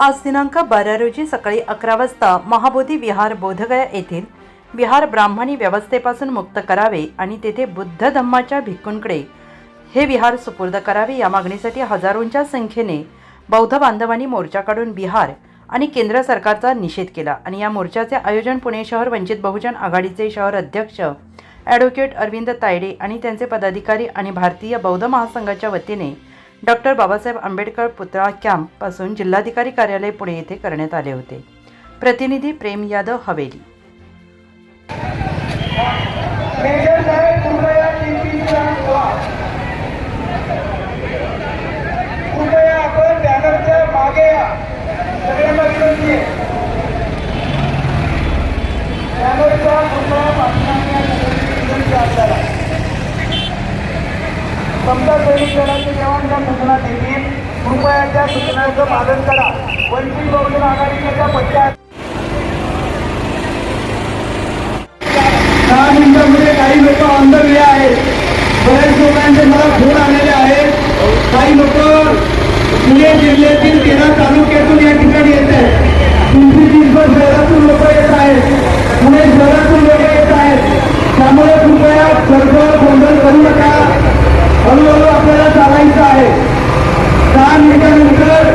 आज दिनांक बारा रोजी सकाळी अकरा वाजता महाबोधी विहार बोधगया येथील विहार ब्राह्मणी व्यवस्थेपासून मुक्त करावे आणि तेथे बुद्ध धम्माच्या भिक्खूंकडे हे विहार सुपूर्द करावे या मागणीसाठी हजारोंच्या संख्येने बौद्ध बांधवांनी मोर्चा काढून बिहार आणि केंद्र सरकारचा निषेध केला. आणि या मोर्चाचे आयोजन पुणे शहर वंचित बहुजन आघाडीचे शहर अध्यक्ष ॲडव्होकेट अरविंद तायडे आणि त्यांचे पदाधिकारी आणि भारतीय बौद्ध महासंघाच्या वतीने डॉक्टर बाबासाहेब आंबेडकर पुतळा कॅम्पपासून जिल्हाधिकारी कार्यालय पुणे येथे करण्यात आले होते. प्रतिनिधी प्रेम यादव हवेली. आपण बॅनरच्या मागे समजा सैनिक दलाचे जवान ज्या सूचना देतील कृपया त्या सूचनांचं पालन करा. वंचित बहुजन आघाडीच्या त्या पट्ट्या दहा मिनिटांमध्ये काही लोक ऑनदवे आहेत. बऱ्याच लोकांचे मला फोन आलेले आहेत. काही लोक पुणे जिल्ह्यातील तेरा तालुक्यातून या ठिकाणी येत आहेत. पिंपरी चिंचवड शहरातून लोक येत आहेत. पुणे शहरातून लोक येत आहेत. त्यामुळे कृपया सर्व गोंधळ करू नका. हळूहळू आपल्याला चालायचं आहे. दहा मिनिटानंतर